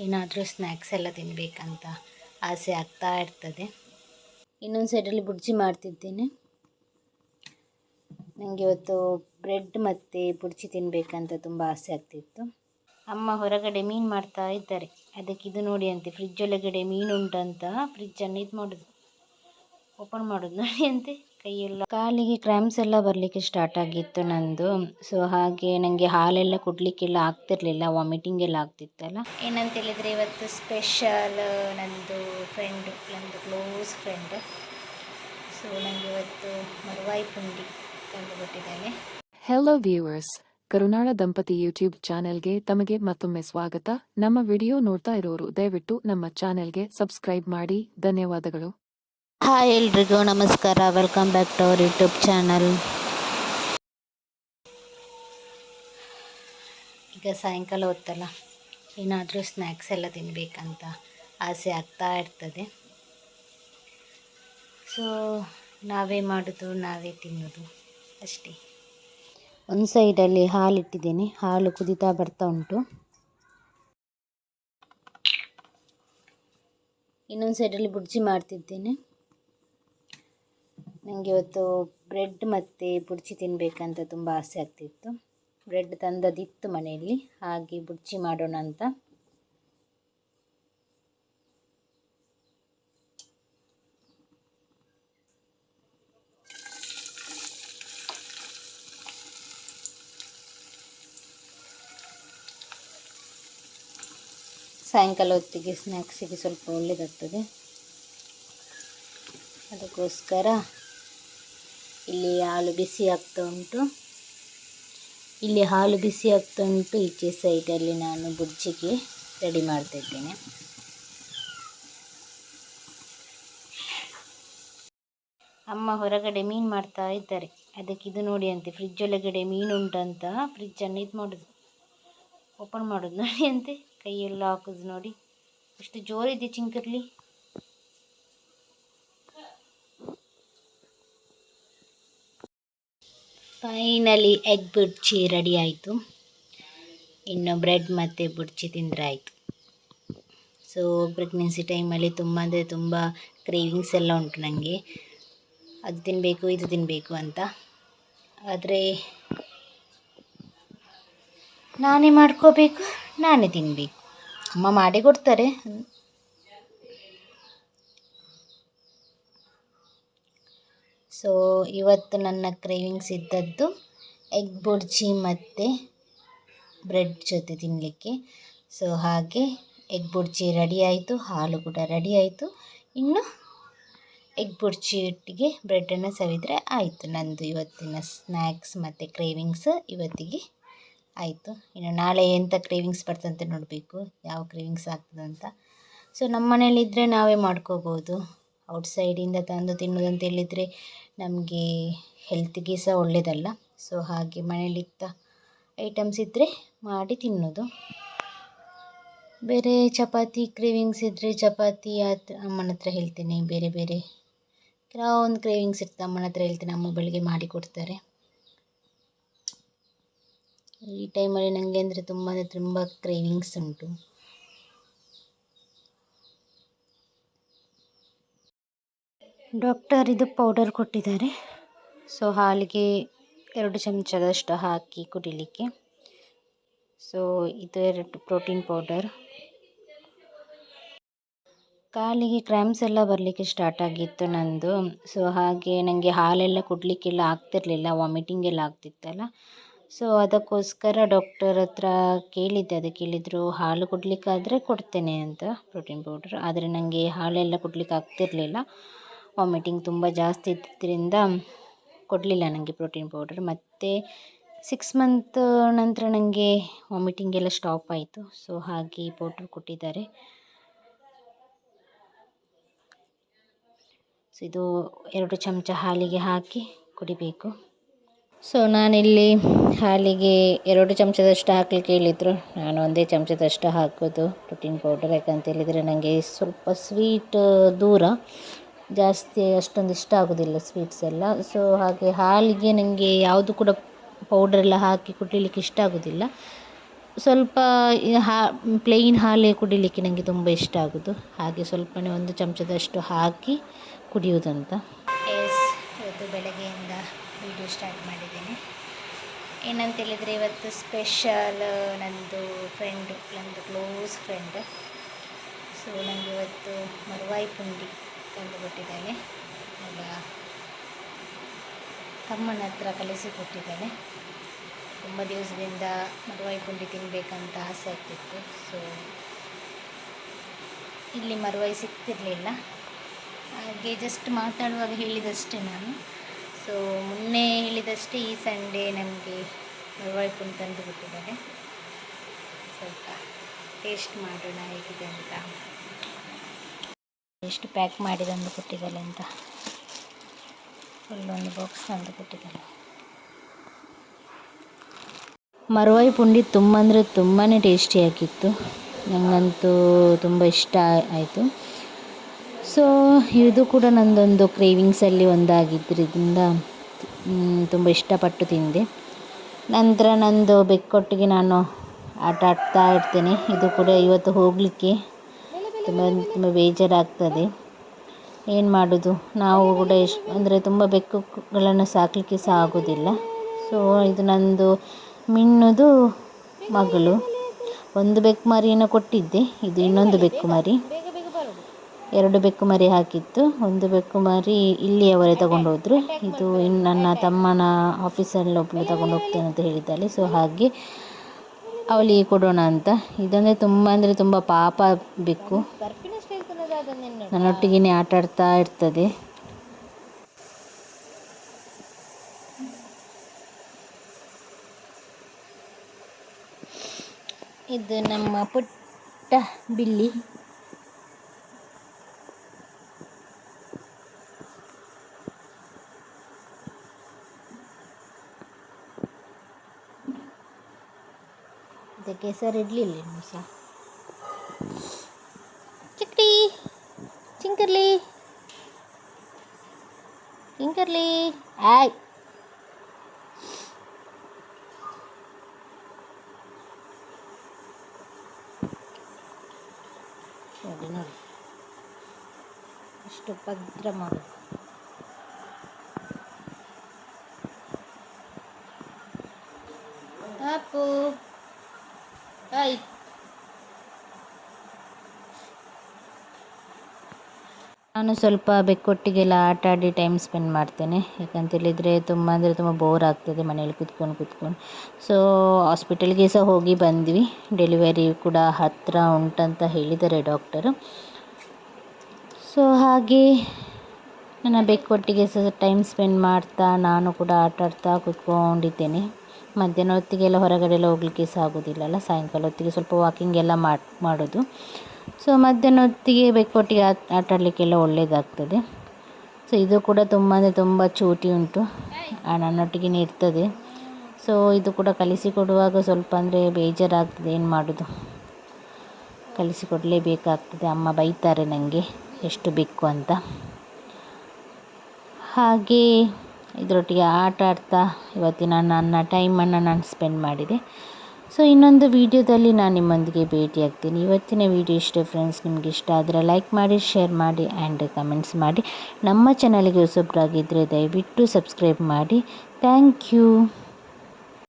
ಏನಾದರೂ ಸ್ನ್ಯಾಕ್ಸ್ ಎಲ್ಲ ತಿನ್ನಬೇಕಂತ ಆಸೆ ಆಗ್ತಾ ಇರ್ತದೆ. ಇನ್ನೊಂದು ಸೈಡಲ್ಲಿ ಬುಡ್ಜಿ ಮಾಡ್ತಿದ್ದೇನೆ. ನನಗೆ ಇವತ್ತು ಬ್ರೆಡ್ ಮತ್ತು ಬುಡ್ಜಿ ತಿನ್ನಬೇಕಂತ ತುಂಬ ಆಸೆ ಆಗ್ತಿತ್ತು. ಅಮ್ಮ ಹೊರಗಡೆ ಮೀನು ಮಾಡ್ತಾ ಇದ್ದಾರೆ. ಅದಕ್ಕೆ ಇದು ನೋಡಿ ಅಂತೆ ಫ್ರಿಜ್ ಒಳಗಡೆ ಮೀನು ಉಂಟಂತ ಫ್ರಿಜ್ಜನ್ನು ಇದು ಮಾಡೋದು. ಓಪನ್ ಮಾಡೋದು ನೋಡಿ ಅಂತೆ. ಕೈಯೆಲ್ಲ ಕಾಲಿಗೆ ಕ್ರ್ಯಾಂಪ್ಸ್ ಎಲ್ಲ ಬರಲಿಕ್ಕೆ ಸ್ಟಾರ್ಟ್ ಆಗಿತ್ತು ನಂದು. ಸೊ ಹಾಗೆ ನನಗೆ ಹಾಲೆಲ್ಲ ಕುಡ್ಲಿಕ್ಕೆಲ್ಲ ಆಗ್ತಿರ್ಲಿಲ್ಲ ವಾಮಿಟಿಂಗ್ ಎಲ್ಲ ಆಗ್ತಿತ್ತಲ್ಲ. ಏನಂತ ಹೇಳಿದ್ರೆ ಇವತ್ತು ಸ್ಪೆಷಲ್ ನಂದು ಫ್ರೆಂಡ್ ನಂದು ಕ್ಲೋಸ್ ಫ್ರೆಂಡ್ ಸೊ ನಂಗೆ ಇವತ್ತು ಮರುವಾಯಿ ಪುಂಡಿ ತಂದು ಕೊಟ್ಟಿದ್ದಾನೆ ಹೆಲೋ ವ್ಯೂವರ್ಸ್ ಕರುನಾಳ ದಂಪತಿ ಯೂಟ್ಯೂಬ್ ಚಾನೆಲ್ಗೆ ತಮಗೆ ಮತ್ತೊಮ್ಮೆ ಸ್ವಾಗತ. ನಮ್ಮ ವಿಡಿಯೋ ನೋಡ್ತಾ ಇರೋರು ದಯವಿಟ್ಟು ನಮ್ಮ ಚಾನೆಲ್ಗೆ ಸಬ್ಸ್ಕ್ರೈಬ್ ಮಾಡಿ. ಧನ್ಯವಾದಗಳು. ಹಾಯ್ ಎಲ್ರಿಗೂ ನಮಸ್ಕಾರ. Welcome back to our YouTube channel ಈಗ ಸಾಯಂಕಾಲ ಹೊತ್ತಲ್ಲ. ಏನಾದರೂ ಸ್ನ್ಯಾಕ್ಸ್ ಎಲ್ಲ ತಿನ್ನಬೇಕಂತ ಆಸೆ ಆಗ್ತಾ ಇರ್ತದೆ. ಸೊ ನಾವೇ ಮಾಡೋದು, ನಾವೇ ತಿನ್ನೋದು. ಅಷ್ಟೇ. ಒಂದು ಸೈಡಲ್ಲಿ ಹಾಲು ಇಟ್ಟಿದ್ದೀನಿ. ಹಾಲು ಕುದಿತಾ ಬರ್ತಾ ಉಂಟು. ಇನ್ನೊಂದು ಸೈಡಲ್ಲಿ ಬುಡ್ಜಿ ಮಾಡ್ತಿದ್ದೇನೆ. ನನಗೆ ಇವತ್ತು ಬ್ರೆಡ್ ಮತ್ತು ಬುರ್ಜಿ ತಿನ್ನಬೇಕಂತ ತುಂಬ ಆಸೆ ಆಗ್ತಿತ್ತು. ಬ್ರೆಡ್ ತಂದದಿತ್ತು ಮನೆಯಲ್ಲಿ. ಹಾಗೆ ಬುರ್ಜಿ ಮಾಡೋಣ ಅಂತ. ಸಾಯಂಕಾಲ ಹೊತ್ತಿಗೆ ಸ್ನ್ಯಾಕ್ಸಿಗೆ ಸ್ವಲ್ಪ ಒಳ್ಳೆಯದಾಗ್ತದೆ ಅದಕ್ಕೋಸ್ಕರ ಇಲ್ಲಿ ಹಾಲು ಬಿಸಿ ಆಗ್ತಾ ಉಂಟು. ಇಲ್ಲಿ ಹಾಲು ಬಿಸಿ ಆಗ್ತಾ ಉಂಟು. ಈಚೆ ಸೈಡಲ್ಲಿ ನಾನು ಬುಜ್ಜಿಗೆ ರೆಡಿ ಮಾಡ್ತಾ ಇದ್ದೇನೆ. ಅಮ್ಮ ಹೊರಗಡೆ ಮೀನು ಮಾಡ್ತಾ ಇದ್ದಾರೆ. ಅದಕ್ಕೆ ಇದು ನೋಡಿ ಅಂತೆ ಫ್ರಿಜ್ ಒಳಗಡೆ ಮೀನು ಉಂಟಂತ. ಫ್ರಿಜ್ಜನ್ನು ಇದು ಮಾಡೋದು. ಓಪನ್ ಮಾಡೋದು. ನೋಡಿ ಅಂತೆ, ಕೈಯೆಲ್ಲ ಹಾಕೋದು ನೋಡಿ. ಎಷ್ಟು ಜೋರಿದೆ ಚಿಂಕರ್ಲಿ. ಫೈನಲಿ ಎಗ್ ಬುರ್ಜಿ ರೆಡಿ ಆಯಿತು. ಇನ್ನು ಬ್ರೆಡ್ ಮತ್ತು ಬುರ್ಜಿ ತಿಂದರೆ ಆಯಿತು. ಸೊ ಪ್ರೆಗ್ನೆನ್ಸಿ ಟೈಮಲ್ಲಿ ತುಂಬ ಅಂದರೆ ತುಂಬ ಕ್ರೇವಿಂಗ್ಸ್ ಎಲ್ಲ ಉಂಟು ನನಗೆ ಅದು ತಿನ್ನಬೇಕು ಇದು ತಿನ್ನಬೇಕು ಅಂತ. ಆದರೆ ನಾನೇ ಮಾಡ್ಕೋಬೇಕು, ನಾನೇ ತಿನ್ನಬೇಕು ಅಮ್ಮ ಮಾಡಿ ಕೊಡ್ತಾರೆ. ಸೊ ಇವತ್ತು ನನ್ನ ಕ್ರೇವಿಂಗ್ಸ್ ಇದ್ದದ್ದು ಎಗ್ ಬುರ್ಜಿ ಮತ್ತು ಬ್ರೆಡ್ ಜೊತೆ ತಿನ್ನಲಿಕ್ಕೆ ಸೊ ಹಾಗೆ ಎಗ್ ಬುರ್ಜಿ ರೆಡಿ ಆಯಿತು, ಹಾಲು ಕೂಡ ರೆಡಿ ಆಯಿತು. ಇನ್ನು ಎಗ್ ಬುರ್ಜಿ ಒಟ್ಟಿಗೆ ಬ್ರೆಡನ್ನು ಸವಿದರೆ ಆಯಿತು ನಂದು ಇವತ್ತಿನ ಸ್ನ್ಯಾಕ್ಸ್ ಮತ್ತು ಕ್ರೇವಿಂಗ್ಸ್ ಇವತ್ತಿಗೆ ಆಯಿತು. ಇನ್ನು ನಾಳೆ ಎಂಥ ಕ್ರೇವಿಂಗ್ಸ್ ಬರ್ತಂತೆ ನೋಡಬೇಕು, ಯಾವ ಕ್ರೇವಿಂಗ್ಸ್ ಆಗ್ತದಂತ. ಸೊ ನಮ್ಮ ಮನೇಲಿದ್ದರೆ ನಾವೇ ಮಾಡ್ಕೋಬೋದು. ಔಟ್ಸೈಡಿಂದ ತಂದು ತಿನ್ನೋದಂತ ಹೇಳಿದರೆ ನಮಗೆ ಹೆಲ್ತಿಗೆ ಸಹ ಒಳ್ಳೆಯದಲ್ಲ ಸೊ ಹಾಗೆ ಮನೆಯಲ್ಲಿದ್ದ ಐಟಮ್ಸ್ ಇದ್ದರೆ ಮಾಡಿ ತಿನ್ನೋದು. ಬೇರೆ ಚಪಾತಿ ಕ್ರೇವಿಂಗ್ಸ್ ಇದ್ದರೆ ಚಪಾತಿ ಅದು ಅಮ್ಮನ ಹತ್ರ ಹೇಳ್ತೇನೆ. ಬೇರೆ ಬೇರೆ ಕೆಲವೊಂದು ಕ್ರೇವಿಂಗ್ಸ್ ಇರ್ತದೆ ಅಮ್ಮನ ಹತ್ರ ಹೇಳ್ತೇನೆ. ಅಮ್ಮ ಬೆಳಿಗ್ಗೆ ಮಾಡಿ ಕೊಡ್ತಾರೆ. ಈ ಟೈಮಲ್ಲಿ ನನಗೆ ಅಂದರೆ ತುಂಬ ಅಂದರೆ ತುಂಬ ಕ್ರೇವಿಂಗ್ಸ್ ಉಂಟು. ಡಾಕ್ಟರ್ ಇದು ಪೌಡರ್ ಕೊಟ್ಟಿದ್ದಾರೆ. ಸೊ ಹಾಲಿಗೆ ಎರಡು ಚಮಚದಷ್ಟು ಹಾಕಿ ಕುಡಿಲಿಕ್ಕೆ. ಸೊ ಇದು ಎರಡು ಪ್ರೋಟೀನ್ ಪೌಡರ್ ಕಾಲಿಗೆ ಕ್ರ್ಯಾಮ್ಸ್ ಎಲ್ಲ ಬರಲಿಕ್ಕೆ ಸ್ಟಾರ್ಟ್ ಆಗಿತ್ತು ನಂದು. ಸೊ ಹಾಗೆ ನನಗೆ ಹಾಲೆಲ್ಲ ಕುಡಲಿಕ್ಕೆಲ್ಲ ಆಗ್ತಿರಲಿಲ್ಲ ವಾಮಿಟಿಂಗ್ ಎಲ್ಲ ಆಗ್ತಿತ್ತಲ್ಲ. ಸೊ ಅದಕ್ಕೋಸ್ಕರ ಡಾಕ್ಟರ್ ಹತ್ರ ಕೇಳಿದ್ದೆ ಅದಕ್ಕೆ ಹೇಳಿದರು ಹಾಲು ಕುಡಲಿಕ್ಕಾದರೆ ಕೊಡ್ತೇನೆ ಅಂತ ಪ್ರೋಟೀನ್ ಪೌಡ್ರ್ ಆದರೆ ನನಗೆ ಹಾಲೆಲ್ಲ ಕುಡ್ಲಿಕ್ಕೆ ಆಗ್ತಿರಲಿಲ್ಲ. ವಾಮಿಟಿಂಗ್ ತುಂಬ ಜಾಸ್ತಿ ಇದ್ದಿದ್ದರಿಂದ ಕೊಡಲಿಲ್ಲ ನನಗೆ ಪ್ರೋಟೀನ್ ಪೌಡರ್ ಮತ್ತು ಸಿಕ್ಸ್ ಮಂತ್ ನಂತರ ನನಗೆ ವಾಮಿಟಿಂಗ್ ಎಲ್ಲ ಸ್ಟಾಪ್ ಆಯಿತು. ಸೊ ಹಾಗೆ ಪೌಡ್ರ್ ಕೊಟ್ಟಿದ್ದಾರೆ. ಸೊ ಇದು ಎರಡು ಚಮಚ ಹಾಲಿಗೆ ಹಾಕಿ ಕುಡಿಬೇಕು. ಸೊ ನಾನಿಲ್ಲಿ ಹಾಲಿಗೆ ಎರಡು ಚಮಚದಷ್ಟು ಹಾಕಲಿಕ್ಕೆ ಹೇಳಿದರು. ನಾನು ಒಂದೇ ಚಮಚದಷ್ಟು ಹಾಕೋದು ಪ್ರೋಟೀನ್ ಪೌಡರ್ ಯಾಕಂತ ಹೇಳಿದರೆ ನನಗೆ ಸ್ವಲ್ಪ ಸ್ವೀಟ್ ದೂರ. ಜಾಸ್ತಿ ಅಷ್ಟೊಂದು ಇಷ್ಟ ಆಗೋದಿಲ್ಲ ಸ್ವೀಟ್ಸ್ ಎಲ್ಲ. ಸೊ ಹಾಗೆ ಹಾಲಿಗೆ ನನಗೆ ಯಾವುದು ಕೂಡ ಪೌಡರ್ ಎಲ್ಲ ಹಾಕಿ ಕುಡಿಲಿಕ್ಕೆ ಇಷ್ಟ ಆಗೋದಿಲ್ಲ. ಸ್ವಲ್ಪ ಹಾ ಪ್ಲೇನ್ ಹಾಲೇ ಕುಡಿಲಿಕ್ಕೆ ನನಗೆ ತುಂಬ ಇಷ್ಟ ಆಗೋದು. ಹಾಗೆ ಸ್ವಲ್ಪನೇ ಒಂದು ಚಮಚದಷ್ಟು ಹಾಕಿ ಕುಡಿಯುವುದಂತ. ಎಸ್ ಇವತ್ತು ಬೆಳಗ್ಗೆಯಿಂದ ವೀಡಿಯೋ ಸ್ಟಾರ್ಟ್ ಮಾಡಿದ್ದೀನಿ. ಏನಂತ ಹೇಳಿದರೆ ಇವತ್ತು ಸ್ಪೆಷಲ್ ನಂದು ಫ್ರೆಂಡು ನಂದು ಕ್ಲೋಸ್ ಫ್ರೆಂಡ್ ಸೊ ನನಗೆ ಇವತ್ತು ಮರುವಾಯಿ ಪುಂಡಿ. ತಂದು ಈಗ ತಮ್ಮನ ಹತ್ರ ಕಲಿಸಿಕೊಟ್ಟಿದ್ದೇನೆ. ತುಂಬ ದಿವಸದಿಂದ ಮರುವಾಯಿ ಪುಂಡಿ ತಿನ್ನಬೇಕಂತ ಆಸೆ ಆಗ್ತಿತ್ತು. ಸೊ ಇಲ್ಲಿ ಮರುವಾಯಿ ಸಿಗ್ತಿರಲಿಲ್ಲ. ಹಾಗೆ ಜಸ್ಟ್ ಮಾತಾಡುವಾಗ ಹೇಳಿದಷ್ಟೇ ನಾನು. ಸೊ ಮೊನ್ನೆ ಹೇಳಿದಷ್ಟೇ ಈ ಸಂಡೇ ನಮಗೆ ಮರುವಾಯಿ ಪುಂಡಿ ತಂದು ಬಿಟ್ಟಿದ್ದಾರೆ ಸ್ವಲ್ಪ ಟೇಸ್ಟ್ ಮಾಡೋಣ ಹೇಗಿದೆ ಅಂತ. ಎಷ್ಟು ಪ್ಯಾಕ್ ಮಾಡಿ ತಂದು ಕೊಟ್ಟಿದ್ದಾಳೆ ಅಂತ. ಒಂದು ಬಾಕ್ಸ್ ತಂದು ಕೊಟ್ಟಿದ್ದಾಳೆ. ಮರುವಾಯಿ ಪುಂಡಿ ತುಂಬ ಅಂದರೆ ತುಂಬಾ ಟೇಸ್ಟಿಯಾಗಿತ್ತು ನನಗಂತೂ ತುಂಬ ಇಷ್ಟ ಆಯಿತು. ಸೊ ಇದು ಕೂಡ ನಂದೊಂದು ಕ್ರೇವಿಂಗ್ಸಲ್ಲಿ ಒಂದಾಗಿದ್ದರಿಂದ ತುಂಬ ಇಷ್ಟಪಟ್ಟು ತಿಂದೆ. ನಂತರ ನಂದು ಬೆಕ್ಕೊಟ್ಟಿಗೆ ನಾನು ಆಟ ಆಡ್ತಾ ಇರ್ತೇನೆ. ಇದು ಕೂಡ ಇವತ್ತು ಹೋಗಲಿಕ್ಕೆ ತುಂಬ ತುಂಬ ಬೇಜಾರಾಗ್ತದೆ. ಏನು ಮಾಡೋದು? ನಾವು ಕೂಡ ಎಷ್ಟು, ಅಂದರೆ ತುಂಬ ಬೆಕ್ಕುಗಳನ್ನು ಸಾಕಲಿಕ್ಕೆ ಸಹ ಆಗೋದಿಲ್ಲ. ಸೊ ಇದು ನಂದು ಮಿಣ್ಣುದು ಮಗಳು. ಒಂದು ಬೆಕ್ಕು ಮರಿಯನ್ನು ಕೊಟ್ಟಿದ್ದೆ. ಇದು ಇನ್ನೊಂದು ಬೆಕ್ಕು ಮರಿ. ಎರಡು ಬೆಕ್ಕು ಮರಿ ಹಾಕಿತ್ತು. ಒಂದು ಬೆಕ್ಕು ಮರಿ ತಗೊಂಡು ತಗೊಂಡೋದ್ರು. ಇದು ಇನ್ನು ನನ್ನ ತಮ್ಮನ ಆಫೀಸಲ್ಲಿ ಒಬ್ಬಳು ತಗೊಂಡು ಹೋಗ್ತೇನೆ ಅಂತ ಹೇಳಿದ್ದಾಳೆ. ಸೊ ಹಾಗೆ ಅವಳಿಗೆ ಕೊಡೋಣ ಅಂತ. ಇದಂದರೆ ತುಂಬ ಅಂದರೆ ತುಂಬ ಪಾಪ ಬೆಕ್ಕು. ನನ್ನೊಟ್ಟಿಗೆ ಆಟ ಆಡ್ತಾ ಇರ್ತದೆ. ಇದು ನಮ್ಮ ಪುಟ್ಟ ಬಿಲ್ಲಿ. ಇದಕ್ಕೆ ಹೆಸರು ಇಡಲಿಲ್ಲ ಇನ್ನು ಸಹ ಚಿಕ್ಕಡಿ ಚಿಂಕರ್ಲಿ ಚಿಂಕರ್ಲಿ ಆಯ್ ನೋಡಿ ನೋಡಿ ಎಷ್ಟು ಭದ್ರ ಮಾಡೋದು ಅಪ್ಪು ಹಾಯ್ ನಾನು ಸ್ವಲ್ಪ ಬೆಕ್ಕೊಟ್ಟಿಗೆಲ್ಲ ಆಟ ಆಡಿ ಟೈಮ್ ಸ್ಪೆಂಡ್ ಮಾಡ್ತೇನೆ. ಯಾಕಂತ ಹೇಳಿದರೆ ತುಂಬ ಅಂದರೆ ತುಂಬ ಬೋರ್ ಆಗ್ತದೆ ಮನೇಲಿ ಕುತ್ಕೊಂಡು ಕುತ್ಕೊಂಡು. ಸೊ ಹಾಸ್ಪಿಟಲ್ಗೆ ಸಹ ಹೋಗಿ ಬಂದ್ವಿ. ಡೆಲಿವರಿ ಕೂಡ ಹತ್ತಿರ ಉಂಟಂತ ಹೇಳಿದ್ದಾರೆ ಡಾಕ್ಟರು ಸೊ ಹಾಗೆ ನನ್ನ ಬೆಕ್ಕೊಟ್ಟಿಗೆ ಸಹ ಟೈಮ್ ಸ್ಪೆಂಡ್ ಮಾಡ್ತಾ ನಾನು ಕೂಡ ಆಟ ಆಡ್ತಾ ಕುತ್ಕೊಂಡಿದ್ದೇನೆ. ಮಧ್ಯಾಹ್ನ ಹೊತ್ತಿಗೆಲ್ಲ ಹೊರಗಡೆ ಎಲ್ಲ ಹೋಗ್ಲಿಕ್ಕೆ ಸಹ ಆಗೋದಿಲ್ಲಲ್ಲ. ಸಾಯಂಕಾಲ ಹೊತ್ತಿಗೆ ಸ್ವಲ್ಪ ವಾಕಿಂಗ್ ಎಲ್ಲ ಮಾಡಿ, ಮಾಡೋದು. ಸೊ ಮಧ್ಯಾಹ್ನ ಹೊತ್ತಿಗೆ ಬೆಕ್ಕೊಟ್ಟಿಗೆ ಆಟ ಆಟ ಆಡಲಿಕ್ಕೆಲ್ಲ ಒಳ್ಳೆಯದಾಗ್ತದೆ ಸೊ ಇದು ಕೂಡ ತುಂಬ ಅಂದರೆ ತುಂಬ ಚೂಟಿ ಉಂಟು. ನನ್ನೊಟ್ಟಿಗೆ ಇರ್ತದೆ. ಸೊ ಇದು ಕೂಡ ಕಲಿಸಿಕೊಡುವಾಗ ಸ್ವಲ್ಪ ಅಂದರೆ ಬೇಜಾರಾಗ್ತದೆ, ಏನು ಮಾಡೋದು? ಕಲಿಸಿಕೊಡಲೇಬೇಕಾಗ್ತದೆ. ಅಮ್ಮ ಬೈತಾರೆ ನನಗೆ ಎಷ್ಟು ಬೆಕ್ಕು ಅಂತ. ಹಾಗೆ ಇದರೊಟ್ಟಿಗೆ ಆಟ ಆಡ್ತಾ ಇವತ್ತಿನ ನನ್ನ ಟೈಮನ್ನು ನಾನು ಸ್ಪೆಂಡ್ ಮಾಡಿದೆ. ಸೊ ಇನ್ನೊಂದು ವೀಡಿಯೋದಲ್ಲಿ ನಾನು ನಿಮ್ಮೊಂದಿಗೆ ಭೇಟಿಯಾಗ್ತೀನಿ. ಇವತ್ತಿನ ವೀಡಿಯೋ ಇಷ್ಟೇ ಫ್ರೆಂಡ್ಸ್ ನಿಮಗೆ ಇಷ್ಟ ಆದರೆ ಲೈಕ್ ಮಾಡಿ ಶೇರ್ ಮಾಡಿ ಆ್ಯಂಡ್ ಕಮೆಂಟ್ಸ್ ಮಾಡಿ. ನಮ್ಮ ಚಾನಲ್ಗೆ ಹೊಸಬ್ರಾಗಿದ್ದರೆ ದಯವಿಟ್ಟು ಸಬ್ಸ್ಕ್ರೈಬ್ ಮಾಡಿ. Thank you